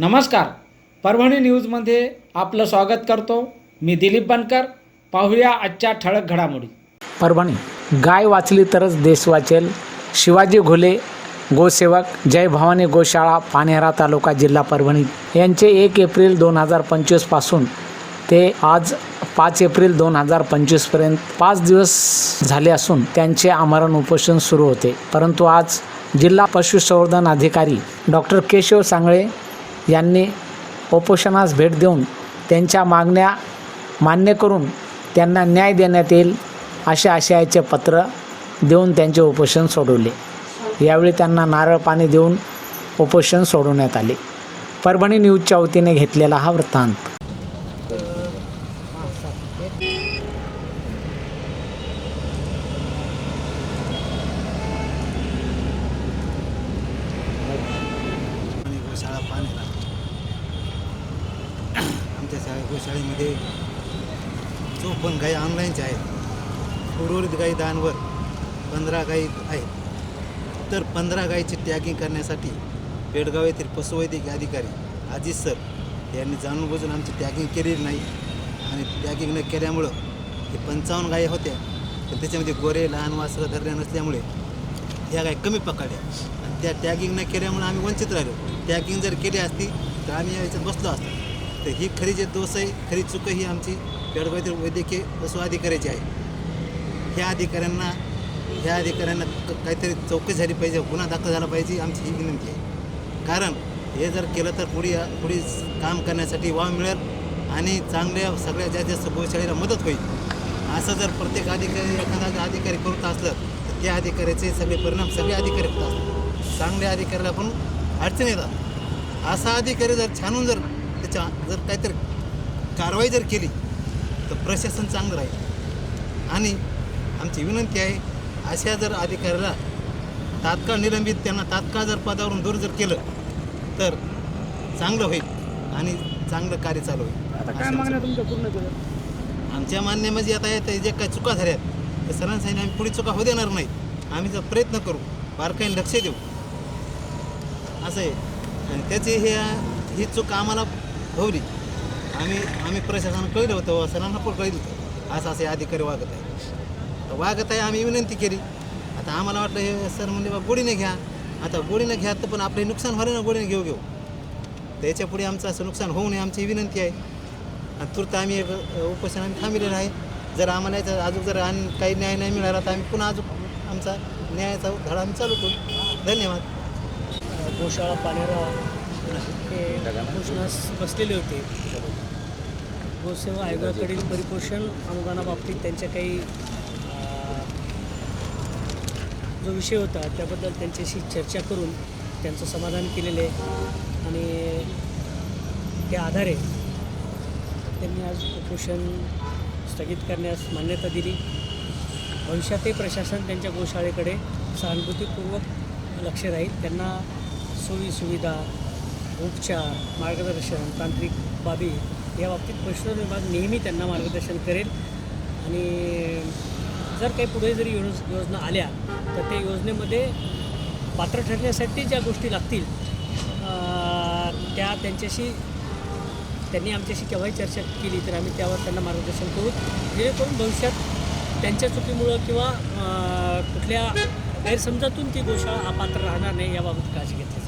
नमस्कार. परभणी न्यूजमध्ये आपलं स्वागत करतो. मी दिलीप बनकर. पाहूया आजच्या ठळक घडामोडी. परभणी. गाय वाचली तरच देश वाचेल. शिवाजी घुले गोसेवक जय भवानी गोशाळा पानेरा तालुका जिल्हा परभणी. यांचे एक एप्रिल दोन हजार पंचवीसपासून ते आज पाच एप्रिल दोन हजार पंचवीसपर्यंत पाच दिवस झाले असून त्यांचे आमरण उपोषण सुरू होते. परंतु आज जिल्हा पशुसंवर्धन अधिकारी डॉक्टर केशव सांगळे यांनी उपोषणास भेट देऊन त्यांच्या मागण्या मान्य करून त्यांना न्याय देण्यात येईल अशा आशयाचे पत्र देऊन त्यांचे उपोषण सोडवले. यावेळी त्यांना नारळ पाणी देऊन उपोषण सोडवण्यात आले. परभणी न्यूजच्या वतीने घेतलेला हा वृत्तांत. गोशाळेमध्ये जो पण गाई ऑनलाईनच्या आहेत उर्वरित गाई दानवर पंधरा गाई आहेत तर पंधरा गाईची टॅगिंग करण्यासाठी पेडगाव येथील पशुवैद्यकीय अधिकारी अजित सर यांनी जाणून बुजून आमची टॅगिंग केलेली नाही आणि टॅगिंग न केल्यामुळं हे पंचावन्न गायी होत्या. पण त्याच्यामध्ये गोरे लहान वासरं धरल्या नसल्यामुळे ह्या गाय कमी पकडल्या. आणि त्या टॅगिंग न केल्यामुळे आम्ही वंचित राहिलो. टॅगिंग जर केली असती तर आम्ही याच्यात बसलो असतो. तर ही खरी जे दोष आहे खरी चूक ही आमची. पेडगाव वैद्यकीय वसू अधिकाऱ्याची आहे. ह्या अधिकाऱ्यांना ह्या अधिकाऱ्यांना क- काहीतरी चौकशी झाली पाहिजे गुन्हा दाखल झाला पाहिजे आमची ही विनंती आहे. कारण हे जर केलं तर पुढे पुढे काम करण्यासाठी वाव मिळेल आणि चांगल्या सगळ्या जास्तीत जास्त गोशाळेला मदत होईल. असं जर प्रत्येक अधिकारी एखादा अधिकारी करत असलं तर त्या अधिकाऱ्याचे सगळे परिणाम सगळे अधिकारी होत असतात चांगल्या अधिकाऱ्याला पण अडचण येतात. असा अधिकारी जर छानून जर त्याच्या जर काहीतरी कारवाई जर केली तर प्रशासन चांगलं राहील. आणि आमची विनंती आहे अशा जर अधिकाऱ्याला तात्काळ निलंबित त्यांना तात्काळ जर पदावरून दूर जर केलं तर चांगलं होईल आणि चांगलं कार्य चालू होईल. आमच्या मान्य म्हणजे आता जे काही चुका झाल्यात ते सरांनी सांगितलं आम्ही पुढे चुका होऊ देणार नाही. आम्ही जर प्रयत्न करू बारकाईने लक्ष देऊ. असं आहे. आणि त्याची हे ही चूक आम्हाला भवली आम्ही आम्ही प्रशासनाला कळलं होतं सरांना पण कळलं होतं. असं असे अधिकारी वागत आहे. तर वागत आहे आम्ही विनंती केली. आता आम्हाला वाटलं हे सर म्हणजे बा गोडीने घ्या. आता गोडीने घ्या तर पण आपले नुकसान व्हायला ना गोडीने घेऊ घेऊ. त्याच्या पुढे आमचं असं नुकसान होऊ नये आमची ही विनंती आहे. आणि तुर्त आम्ही एक उपोषण आम्ही थांबलेलं आहे. जर आम्हाला याचा अजून जर आणि काही न्याय नाही मिळाला तर आम्ही पुन्हा अजून आमचा न्यायाचा धडा आम्ही चालू करू. धन्यवाद. गोशाळा पानेरा ते उपोषणास बसलेले होते. गोसेवा आयोगाकडील परिपोषण अनुदानाबाबतीत त्यांच्या काही जो विषय होता त्याबद्दल त्यांच्याशी चर्चा करून त्यांचं समाधान केलेलं आहे आणि त्या आधारे त्यांनी आज उपोषण स्थगित करण्यास मान्यता दिली. भविष्यातही प्रशासन त्यांच्या गोशाळेकडे सहानुभूतीपूर्वक लक्ष राहील. त्यांना सोयी सुविधा उपचार मार्गदर्शन तांत्रिक बाबी या बाबतीत पशुधन विभाग नेहमी त्यांना मार्गदर्शन करेल. आणि जर काही पुढे जरी योज योजना आल्या तर त्या योजनेमध्ये पात्र ठरण्यासाठी ज्या गोष्टी लागतील त्या त्यांच्याशी त्यांनी आमच्याशी केव्हाही चर्चा केली तर आम्ही त्यावर त्यांना मार्गदर्शन करू. जेणेकरून भविष्यात त्यांच्या चुकीमुळं किंवा कुठल्या गैरसमजातून ती गोशाळा अपात्र राहणार नाही याबाबत काळजी घेतली